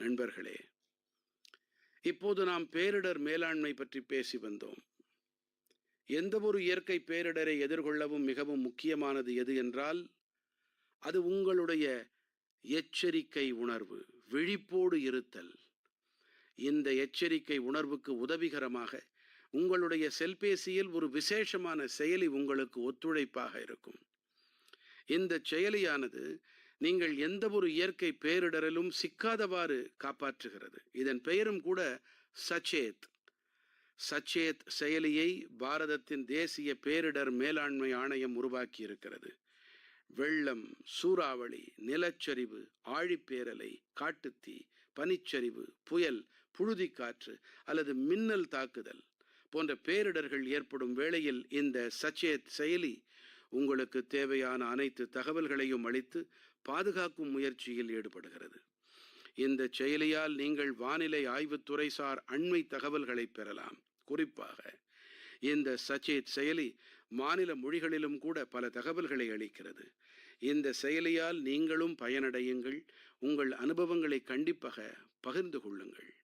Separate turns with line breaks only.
நண்பர்களே இப்போது நாம் பேரிடர் மேலாண்மை பற்றி பேசி வந்தோம். எந்த ஒரு இயற்கை பேரிடரை எதிர்கொள்ளவும் மிகவும் முக்கியமானது எது என்றால் அது உங்களுடைய எச்சரிக்கை உணர்வு விழிப்போடு இருத்தல். இந்த எச்சரிக்கை உணர்வுக்கு உதவிகரமாக உங்களுடைய செல்பேசியில் ஒரு விசேஷமான செயலி உங்களுக்கு ஒத்துழைப்பாக இருக்கும். இந்த செயலியானது நீங்கள் எந்த ஒரு இயற்கை பேரிடரிலும் சிக்காதவாறு காப்பாற்றுகிறது. இதன் பெயரும் கூட சச்சேத். சச்சேத் செயலியை பாரதத்தின் தேசிய பேரிடர் மேலாண்மை ஆணையம் உருவாக்கி இருக்கிறது வெள்ளம் சூறாவளி நிலச்சரிவு ஆழிப்பேரலை காட்டுத்தீ பனிச்சரிவு புயல் புழுதிக்காற்று அல்லது மின்னல் தாக்குதல் போன்ற பேரிடர்கள் ஏற்படும் வேளையில் இந்த சச்சேத் செயலி உங்களுக்கு தேவையான அனைத்து தகவல்களையும் அளித்து பாதுகாக்கும் முயற்சியில் ஈடுபடுகிறது. இந்த செயலியால் நீங்கள் வானிலை ஆய்வுத்துறை சார் அண்மை தகவல்களை பெறலாம். குறிப்பாக இந்த சச்சேத் செயலி மாநில மொழிகளிலும் கூட பல தகவல்களை அளிக்கிறது. இந்த செயலியால் நீங்களும் பயனடையுங்கள். உங்கள் அனுபவங்களை கண்டிப்பாக பகிர்ந்து கொள்ளுங்கள்.